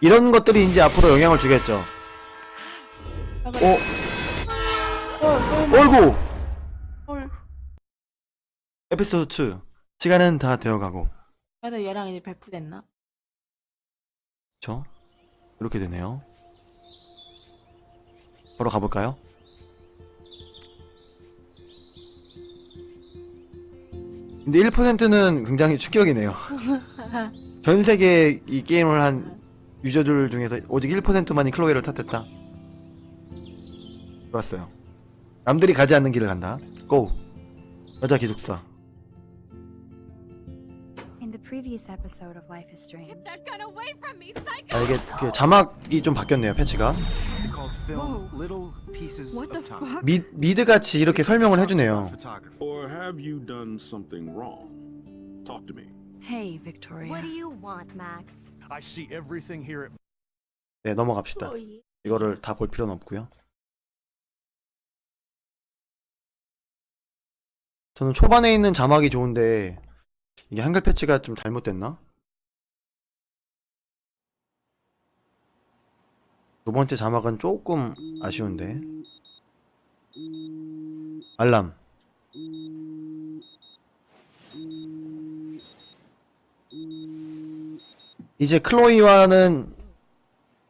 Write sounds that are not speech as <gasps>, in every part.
이런 것들이 이제 앞으로 영향을 주겠죠. 아, 어. 어, 설마. 어이구! 헐. 에피소드 2. 시간은 다 되어가고. 그래도 얘랑 이제 배프됐나? 그쵸? 이렇게 되네요. 바로 가볼까요? 근데 1%는 굉장히 충격이네요. <laughs> 전 세계 이 게임을 한 유저들 중에서 오직 1%만이 클로이를 탓했다. 좋았어요. 남들이 가지 않는 길을 간다. 고! 여자 기숙사. In the previous episode of Life is Strange, That gun away from me, psycho! 아, 이게 그 자막이 좀 바뀌었네요, 패치가. What the fuck? 미, 미드 같이 이렇게 설명을 해주네요. Photography. Or have you done something wrong? Talk to me. Hey, Victoria. What do you want, Max? I see everything here 네, 넘어갑시다. 이거를 다 볼 필요는 없고요. 저는 초반에 있는 자막이 좋은데 이게 한글 패치가 좀 잘못됐나? 두 번째 자막은 조금 아쉬운데. 알람. 이제 클로이와는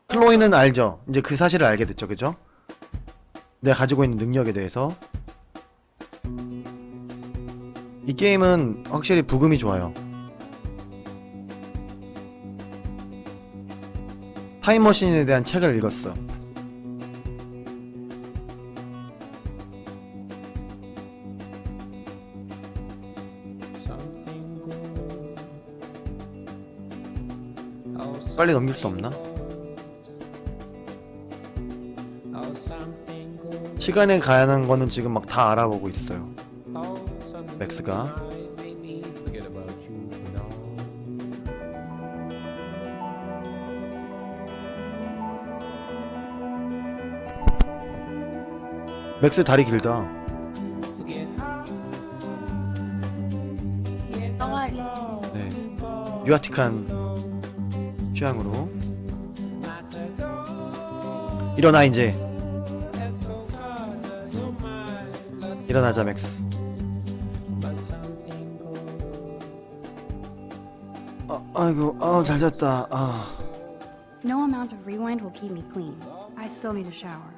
클로이는 알죠. 이제 그 사실을 알게 됐죠, 그죠? 내가 가지고 있는 능력에 대해서. 이 게임은 확실히 부금이 좋아요. 타임머신에 대한 책을 읽었어. 빨리 넘길 수 없나? 시간에 가는 거는 지금 막 다 알아보고 있어요. 맥스가. 맥스 다리 길다. 네. 유아틱한 취향으로. 일어나 이제. 일어나자 맥스. 아, 아이고, 아, 잘 잤다. 아. No amount of rewind will keep me clean. I still need a shower.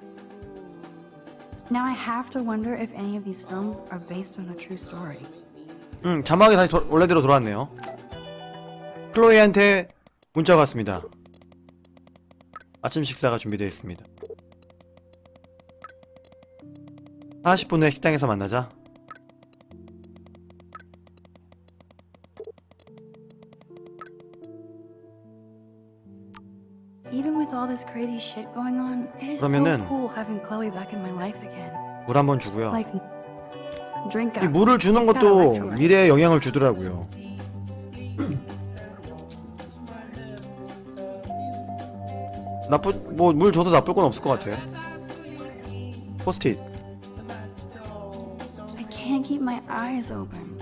Now I have to wonder if any of these films are based on a true story. 음, 자막이 다시 도- 원래대로 돌아왔네요. 클로이한테 문자가 왔습니다. 아침 식사가 준비되어 있습니다. 40분 후에 식당에서 만나자. 그러면은-. 물 한 번 주고요. 이. 물을 주는 것도. 미래에 영향을 주더라고요. 나쁘 뭐 물 줘도 나쁠 건 없을 것 같아요. 포스트잇. I can't keep my eyes open,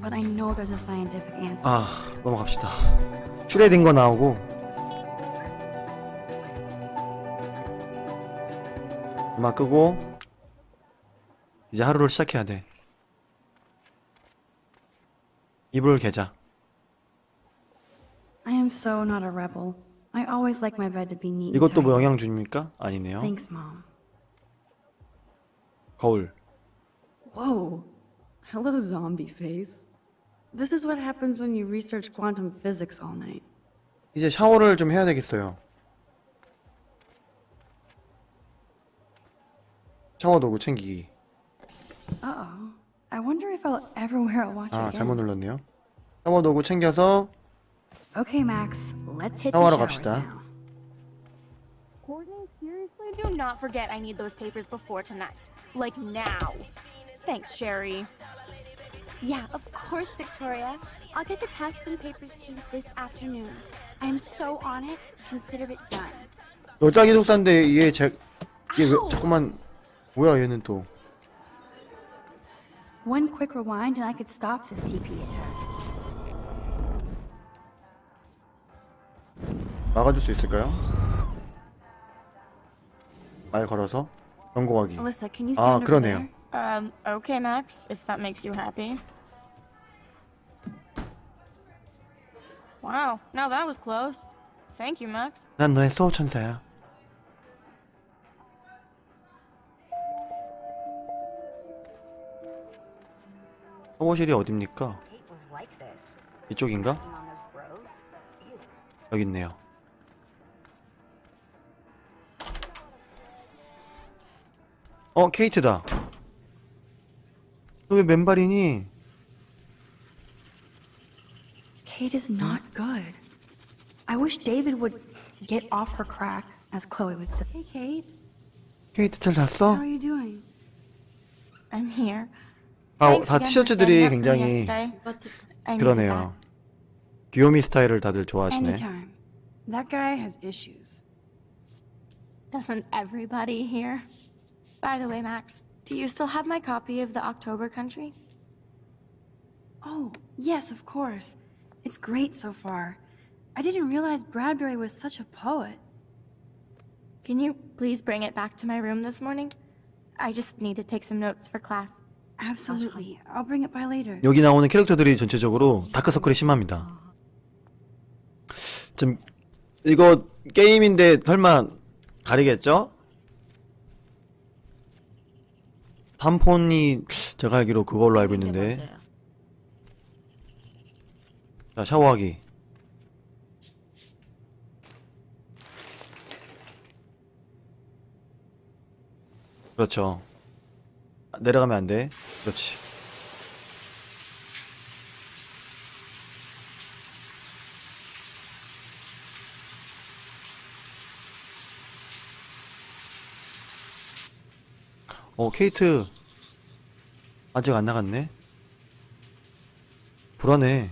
but I know there's a scientific answer. 아 넘어갑시다. 슈레딩 거 나오고 음악 끄고 이제 하루를 시작해야 돼. 이불 개자. I am so not a rebel. I always like my bed to be neat. and 이것도 뭐 tidy. 영향 줍니까? 아니네요. Thanks, mom. 거울. Whoa. Hello, zombie face. This is what happens when you research quantum physics all night. 이제 샤워를 좀 해야 되겠어요. 샤워 도구 챙기기. Uh-oh. I wonder if I'll ever wear a watch 아, again. 잘못 눌렀네요. 샤워 도구 챙겨서 Okay, Max. Let's hit the 샤워하러 showers 갑시다. now. Courtney, seriously? Do not forget I need those papers before tonight. Like now. Thanks, Sherry. Yeah, of course, Victoria. I'll get the tests and papers to you this afternoon. I am so on it. Consider it done. 여자 기숙사인데 얘 제, 얘 왜, 자꾸만 뭐야 얘는 또 One quick rewind and I could stop this TP attack. 막아줄 수 있을까요? 말 걸어서 성공하기. Alyssa, can you 아, stand over 그러네요. there? Um, okay, Max, if that makes you happy. Wow, now that was close. Thank you, Max. 난 너의 소호 천사야. 소호실이 어딥니까? 이쪽인가? 여기 있네요. 어, 케이트다. 너 왜 맨발이니? Kate is not good. I wish David would get off her crack, as Chloe would say. Hey, Kate. 케이트 잘 How 잤어? are you doing? I'm here. 아, Thanks 다 again for 티셔츠들이 standing up for me 굉장히 yesterday. I needed 그러네요. that. 귀요미 스타일을 다들 좋아하시네. Anytime. That guy has issues. Doesn't everybody here? By the way, Max, do you still have my copy of the October Country? Oh, yes, of course. It's great so far. I didn't realize Bradbury was such a poet. Can you please bring it back to my room this morning? I just need to take some notes for class. Absolutely. I'll bring it by later. 여기 나오는 캐릭터들이 전체적으로 다크서클이 심합니다. 좀 이거 게임인데 설마 가리겠죠? 단폰이 제가 알기로 그걸로 알고 있는데. 맞아요. 자 샤워하기. 그렇죠. 아, 내려가면 안돼. 그렇지 어 케이트 아직 안 나갔네 불안해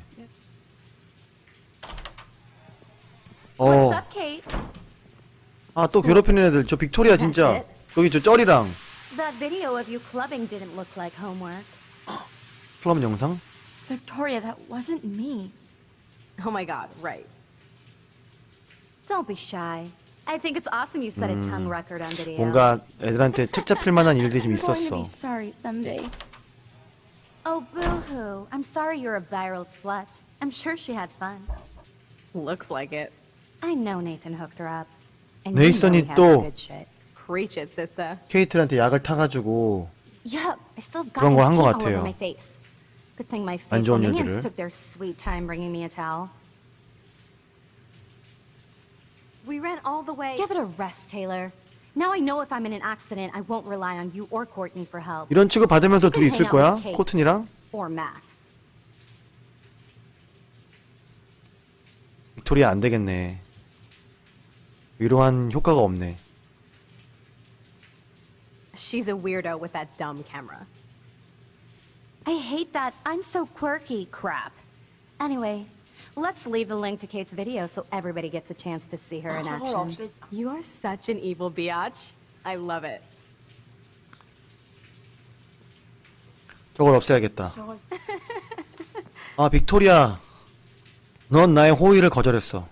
어 What's up, Kate? 아 또 괴롭히는 애들 저 빅토리아 진짜 여기 저 쩌리랑 That video of you clubbing didn't look like homework. 클럽 영상 Victoria, that wasn't me. Oh my god, right. Don't be shy. I think it's awesome you set a tongue record on video. 뭔가 애들한테 책 잡힐 만한 일들이 좀 I'm going to 있었어 be sorry someday. Oh, boo-hoo. I'm sorry you're a viral slut. I'm sure she had fun. Looks like it. I know Nathan hooked her up. And you know 네이선이 he has 또- good shit. Preach it, sister. 케이트한테 약을 타가지고 Yup, I still got 그런 거 한 거 paint all over 같아요. my face. Good thing my 안 faithful 좋은 minions 일들을. took their sweet time bringing me a towel. We ran all the way. Give it a rest, Taylor. Now I know if I'm in an accident, I won't rely on you or Courtney for help. 이런 취급 받으면서 둘이 있을 hang out 거야 with Kate. 코튼이랑 Or Max. 빅토리아 안 되겠네 위로한 효과가 없네 She's a weirdo with that dumb camera. I hate that I'm so quirky crap. Anyway, let's leave the link to Kate's video so everybody gets a chance to see her in action. 없애. You are such an evil biatch. I love it. 저걸 없애야겠다 아 빅토리아 넌 나의 호의를 거절했어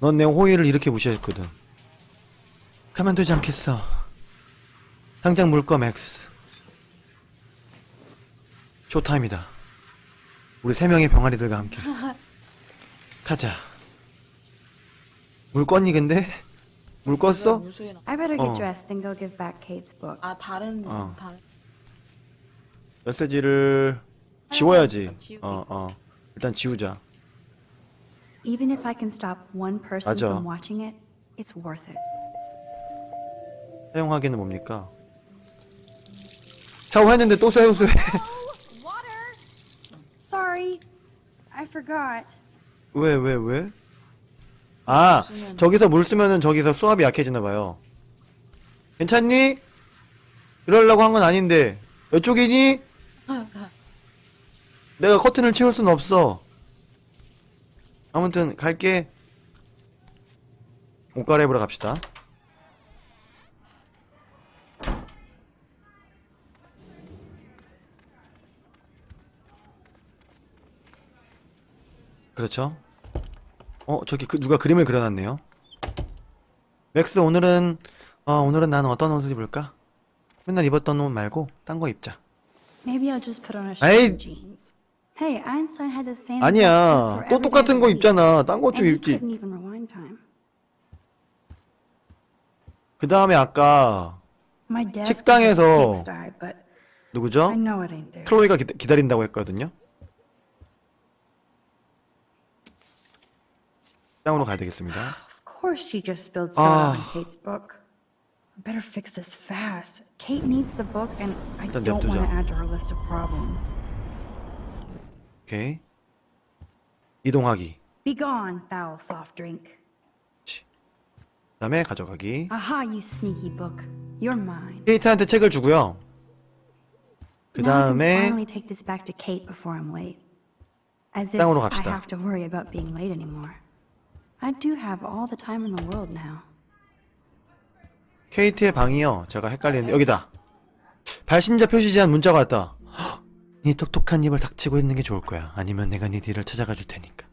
넌 내 호의를 이렇게 무시했거든 가만두지 않겠어 당장 물꺼 맥스 쇼타임이다 우리 세 명의 병아리들과 함께 가자 물 껐니 근데? 물 껐어? 물소리 나. I better get Oh. dressed and go give back Kate's book. 아 다른 어. 다른. 메시지를 지워야지 지우기. 어 어. 일단 지우자 Even if I can stop one person 맞아. from watching it, it's worth it. 사용하기는 뭡니까? 샤워했는데 또 사용수해 Sorry, I forgot. 왜, 왜, 왜? 아, 저기서 물 쓰면은 저기서 수압이 약해지나 봐요. 괜찮니? 이러려고 한 건 아닌데. 이쪽이니? 내가 커튼을 치울 순 없어. 아무튼 갈게. 옷 갈아입으러 갑시다. 그렇죠? 어 저기 그 누가 그림을 그려놨네요. 맥스 오늘은 어 오늘은 나는 어떤 옷을 입을까? 맨날 입었던 옷 말고 딴 거 입자. Maybe I'll just put on a 에이. shirt and jeans. Hey, Einstein had the same. 아니야. 또 똑같은 거 입잖아. 딴 거. 좀 입지. 그 다음에 아까 식당에서 누구죠? 클로이가 기, 기다린다고 했거든요. 식당으로 가야 되겠습니다. Of <gasps> course she just spilled soda on Ah. Kate's book. I better fix this fast. Kate needs the book and I 일단 don't want to 냅두자. add to her list of problems. 오케이. 이동하기. Be gone, foul soft drink. 그 다음에 가져가기. Aha, you sneaky book. You're mine. 케이트한테 책을 주고요. 그 Now I can 다음에 finally take this back to Kate before I'm late. As if 식당으로 I 갑시다. have to worry about being late anymore. I do have all the time in the world now. 케이트의 방이요. 제가 헷갈리는데 여기다. 발신자 표시 제한 문자가 왔다. 헉, 네 똑똑한 입을 닥치고 있는 게 좋을 거야. 아니면 내가 네 뒤를 찾아가 줄 테니까.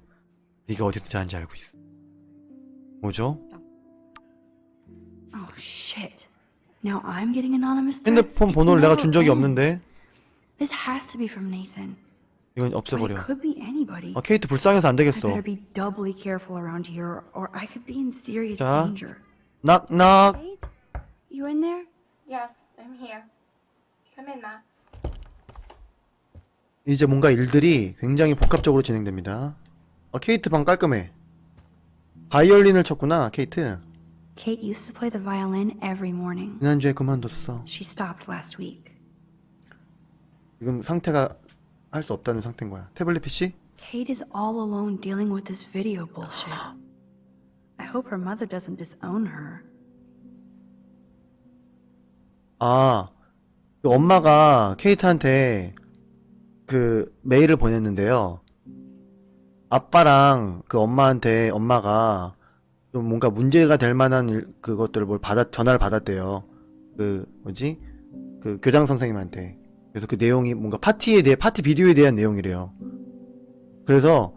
네가 어디서 자는지 알고 있어. 뭐죠? Oh shit. Now I'm getting anonymous threats? 핸드폰 번호를 내가 준 적이. 없는데 This has to be from Nathan. 이건 없애버려. could be anybody. 아, 케이트 불쌍해서 안 I 되겠어. better be doubly careful around here or I could be in serious 자. danger. 낙낙. Wait, you in there? Yes, I'm here. Come in, Max. 이제 뭔가 일들이 굉장히 복합적으로 진행됩니다. 아, 케이트 방 깔끔해. 바이올린을 쳤구나, 케이트. Kate used to play the violin every morning. 지난주에 그만뒀어. She stopped last week. 지금 상태가 할 수 없다는 상태인 거야. 태블릿 PC? Kate is all alone dealing with this video bullshit. I hope her mother doesn't disown her. 아, 그 엄마가 케이트한테 그 메일을 보냈는데요. 아빠랑 그 엄마한테 엄마가 좀 뭔가 문제가 될 만한 일, 그것들을 뭘 받았, 전화를 받았대요. 그, 뭐지? 그 교장 선생님한테. 그래서 그 내용이 뭔가 파티에 대해, 파티 비디오에 대한 내용이래요. 그래서,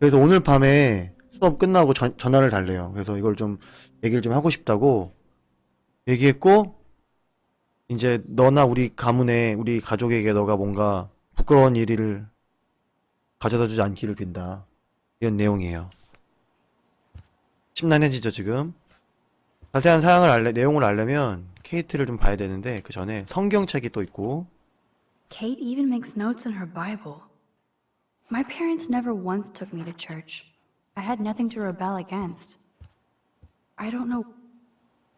그래서 오늘 밤에 수업 끝나고 전, 전화를 달래요. 그래서 이걸 좀 얘기를 좀 하고 싶다고 얘기했고, 이제 너나 우리 가문에 우리 가족에게 너가 뭔가 부끄러운 일을 가져다 주지 않기를 빈다. 이런 내용이에요. 심란해지죠, 지금. 자세한 사항을 알려, 내용을 알려면 케이트를 좀 봐야 되는데 그 전에 성경책이 또 있고 Kate even makes notes in her Bible. My parents never once took me to church. I had nothing to rebel against. I don't know.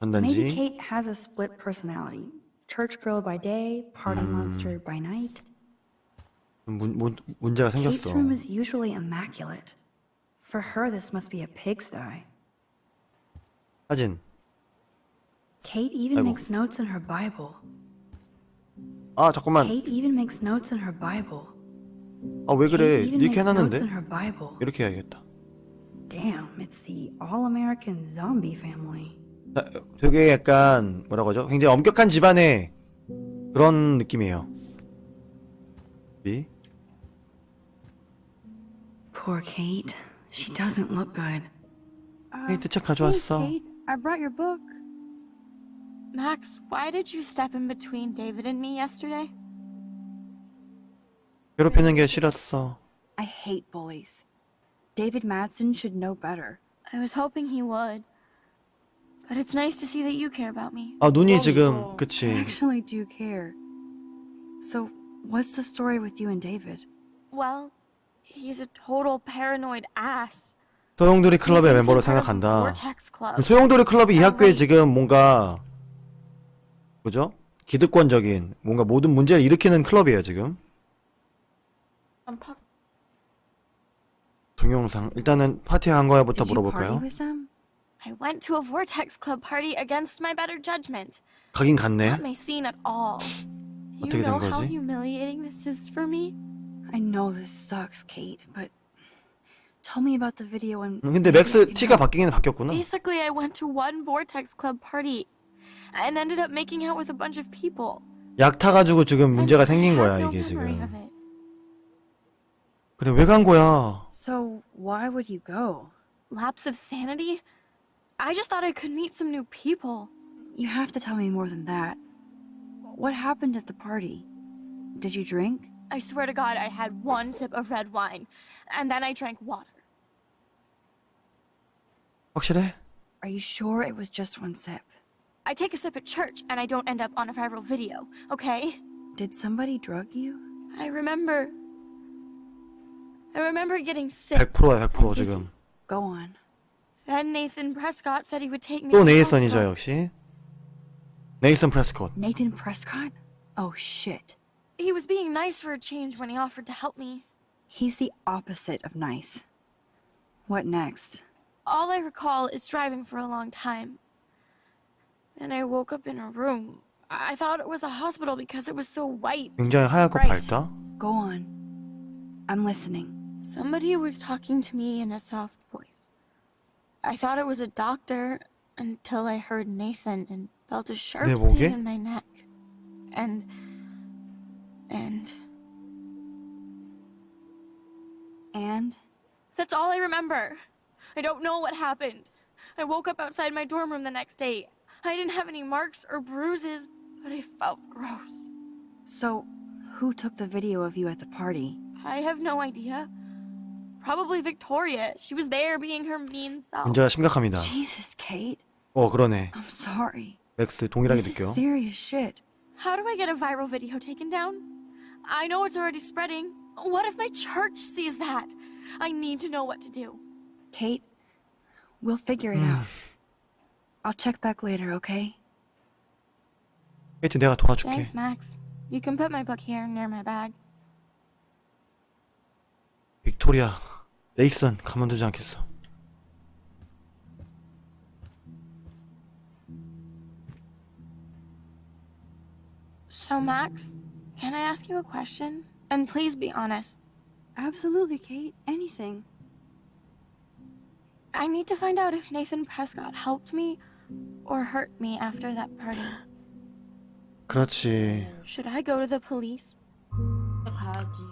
Maybe 전단지 Kate has a split personality. Church girl by day, party monster by night. 문, 문, 문제가 Kate's 생겼어. room is usually immaculate. For her, this must be a pigsty. 사진. Kate even 아이고. makes notes in her Bible. 아, 잠깐만. Kate even makes notes in her Bible. 아, 왜 그래? Kate even 이렇게 makes notes 해놨는데? in her Bible. 이렇게 해야겠다. Damn, it's the all-American zombie family. 자, 되게 약간 뭐라고 하죠? 굉장히 엄격한 집안의 그런 느낌이에요. 이 Poor Kate. She doesn't look good. 케이트 책 가져왔어. Kate, I brought your book. Max, why did you step in between David and me yesterday? 괴롭히는 게 싫었어. I hate bullies. David Madsen should know better. I was hoping he would. But it's nice to see that you care about me. 아, 눈이 어, 지금 어. I 그치. actually do care. So, what's the story with you and David? Well, he's a total paranoid ass. 소용돌이 He 클럽의 thinks 멤버로 I'm part of the 생각한다. Vortex Club. 소용돌이 클럽이 이 아, 학교에 네. 지금 뭔가 뭐죠? 기득권적인 뭔가 모든 문제를 일으키는 클럽이에요 지금. Pu- 동영상 일단은 파티 한 거야부터 you 물어볼까요? I went to a Vortex Club party against my better judgment. 가긴 Not 갔네. my scene at all. You 어떻게 된 know how 거지? humiliating this is for me? I know this sucks, Kate, but tell me about the video and 음, 근데 맥스 티가. 바뀌긴 바뀌었구나. Basically, I went to one Vortex Club party and ended up making out with a bunch of people. 약 타가지고 지금 And 문제가 I 생긴 have 거야 no 이게 memory 지금. of it. 그래 왜 간 거야? So, why would you go? lapse of sanity. I just thought I could meet some new people. You have to tell me more than that. What happened at the party? Did you drink? I swear to God, I had one sip of red wine, and then I drank water. 확실해? Are you sure it was just one sip? I take a sip at church, and I don't end up on a viral video, okay? Did somebody drug you? I remember. I remember getting sick. 100%야 100% 지금 Go on. Then Nathan Prescott said he would take me 또 to the 네이선이죠 hospital. 역시 네이선 프레스콧 Nathan Prescott? Oh shit. He was being nice for a change when he offered to help me. He's the opposite of nice. What next? All I recall is driving for a long time. And I woke up in a room. I I thought it was a hospital because it was so white. 굉장히 하얗고 Right. 밝다 Go on. I'm listening. Somebody was talking to me in a soft voice. I thought it was a doctor until I heard Nathan and felt a sharp 내 목에? sting in my neck. And. And. And? That's all I remember. I don't know what happened. I woke up outside my dorm room the next day. I didn't have any marks or bruises, but I felt gross. So, who took the video of you at the party? I have no idea. Probably Victoria. She was there being her mean self. 문제가 심각합니다 Jesus, Kate. 어 그러네 I'm sorry. 맥스 동일하게 This 느껴 is serious shit. How do I get a viral video taken down? I know it's already spreading. What if my church sees that? I need to know what to do. Kate, we'll figure it out. I'll check back later, okay? 케이트 내가 도와줄게 Thanks, Max. You can put my book here near my bag. 빅토리아 네이선 가만두지 않겠어 So, Max, can I ask you a question? And please be honest. Absolutely, Kate. Anything. I need to find out if Nathan Prescott helped me or hurt me after that party. 그렇지 Should I go to the police? 가야지.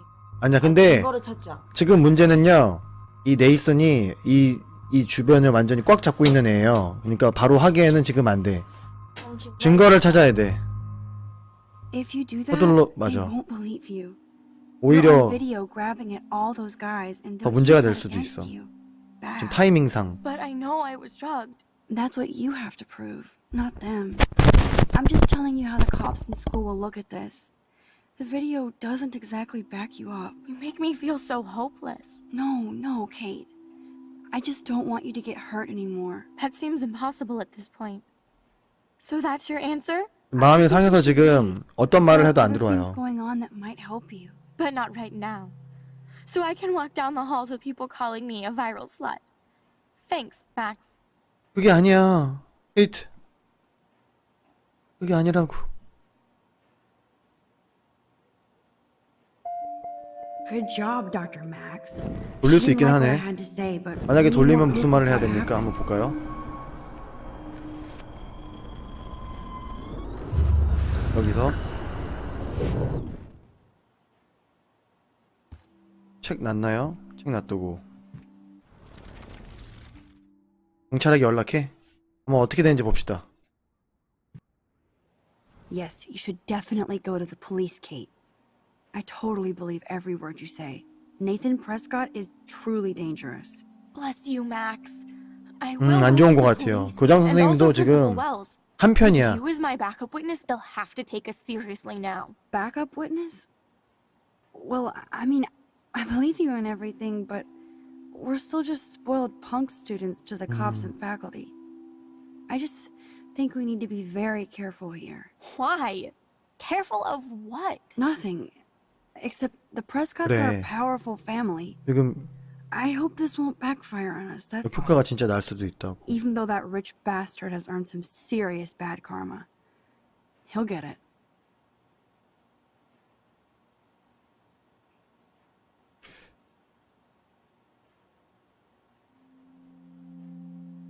아니야 근데 이거를 찾자. 지금 문제는요 이 네이선이 이, 이 주변을 완전히 꽉 잡고 있는 애예요 그러니까 바로 하기에는 지금 안돼 증거를 찾아야 돼 If you do that, 서둘러- they 맞아. won't believe you. You're 오히려 on video grabbing at all those guys and 더 they'll 문제가 use 될 that 수도 against 있어. you. 지금 Bad. 타이밍상 But I know I was drugged. That's what you have to prove, not them. I'm just telling you how the cops in school will look at this. The video doesn't exactly back you up. You make me feel so hopeless. No, no, Kate. I just don't want you to get hurt anymore. That seems impossible at this point. So that's your answer? 마음이 상해서 지금 어떤 말을 해도 안 There are things 들어와요 going on that might help you. But not right now. So I can walk down the halls with people calling me a viral slut. Thanks, Max. 그게 아니야 케이트 그게 아니라고 Good job, Dr. Max. 돌릴 수 있긴 하네 만약에 돌리면 무슨 말을 해야 됩니까? 한번 볼까요? 여기서 책 놨나요? 책 놔두고 경찰에게 연락해? 한번 어떻게 되는지 봅시다 Yes, you should definitely go to the police, Kate. I totally believe every word you say. Nathan Prescott is truly dangerous. Bless you, Max. I 음, will 안 go 좋은 to 것 the 같아요. police. 교장 And 선생님도 also Principal 지금 Wells. 한편이야 If you as my backup witness, they'll have to take us seriously now. Backup witness? Well, I mean, I believe you in everything, but we're still just spoiled punk students to the cops and faculty. I just think we need to be very careful here. Why? Careful of what? Nothing. Except the Prescotts are 그래. a powerful family. 지금 I hope this won't backfire on us. That's all. 효과가 진짜 날 수도 있다고 Even though that rich bastard has earned some serious bad karma. He'll get it.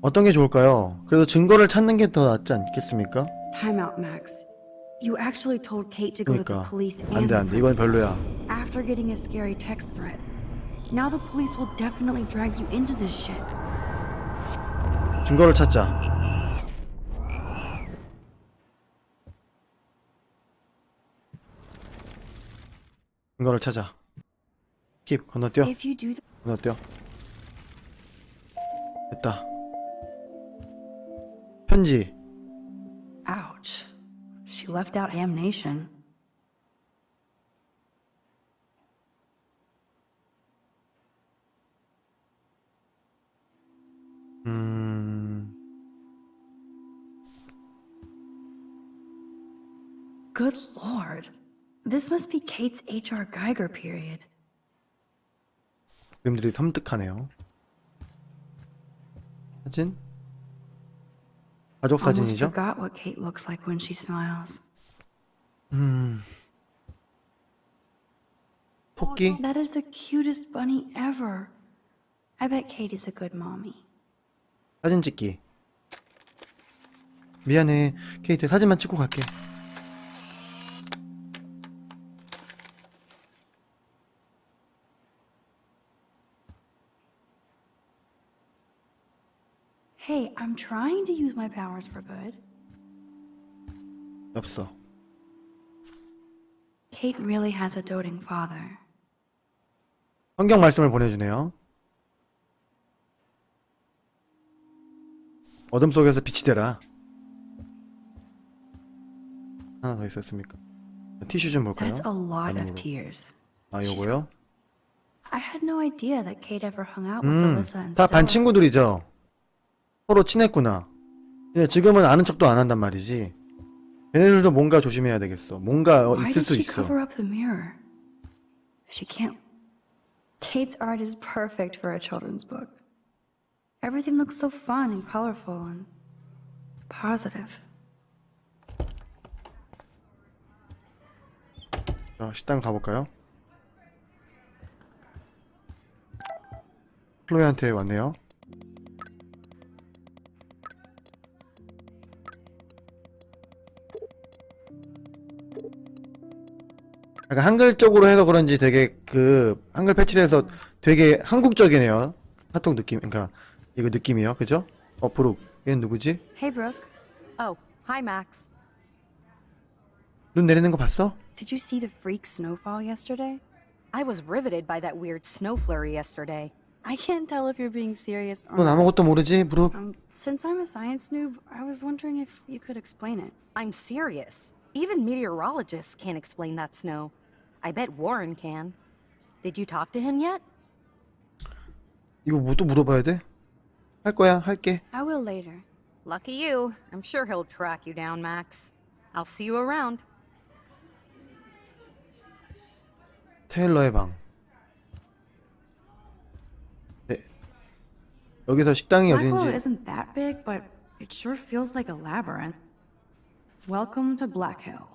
어떤 게 좋을까요? 그래도 증거를 찾는 게 더 낫지 않겠습니까? Time out, Max. You actually told Kate to go to the 그러니까 police and 안돼 the 안돼 이건 별로야 after getting a scary text threat. Now the police will definitely drag you into this shit. 증거를 찾자. 증거를 찾아. 킵 건너뛰어. If you do 건너뛰어. 됐다. 편지. Ouch. She left out damnation. 음. Good lord. This must be Kate's H.R. Geiger period. 그림들이 섬뜩하네요. 사진? 가족 Almost 사진이죠? forgot what Kate looks like when she smiles. 음. 토끼? That is the cutest bunny ever. I bet Kate is a good mommy. 사진 찍기. 미안해. 케이트 사진만 찍고 갈게. Hey, I'm trying to use my powers for good. 없어. Kate really has a doting father. 성경 말씀을 보내주네요. 어둠 속에서 빛이 되라. 하나 더 있었습니까? 티슈 좀 볼까요? That's a lot of tears. 아, 요거요? I had no idea that Kate ever hung out with 음, Alyssa and 다 반. 친구들이죠. 서로 친했구나. 근데 지금은 아는 척도 안 한단 말이지. 얘네들도 뭔가 조심해야 되겠어. 뭔가 어, 있을 수 있어. She can't. Kate's art is perfect for a children's book. Everything looks so fun and colorful and positive. 자, 식당 가볼까요? 클로이한테 왔네요. 약간 한글적으로 해서 그런지 되게 그 한글 패치를 해서 되게 한국적이네요. 카톡 느낌, 그러니까 이거 느낌이요, 그죠? 어, 브룩. 얘는 누구지? Hey, Brooke. Oh, hi, Max. 눈 내리는 거 봤어? Did you see the freak snowfall yesterday? I was riveted by that weird snow flurry yesterday. I can't tell if you're being serious or 넌 not. 아무것도 모르지, 브룩? Um, since I'm a science noob, I was wondering if you could explain it. I'm serious. Even meteorologists can't explain that snow. I bet Warren can. Did you talk to him yet? 이거 뭐 또 물어봐야 돼? 할 거야, 할게. I will later. Lucky you. I'm sure he'll track you down, Max. I'll see you around. 테일러의 방. 네. 여기서 식당이 Blackwell 어딘지 isn't that big, but it sure feels like a labyrinth. Welcome to Black Hill.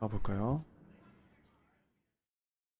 가볼까요?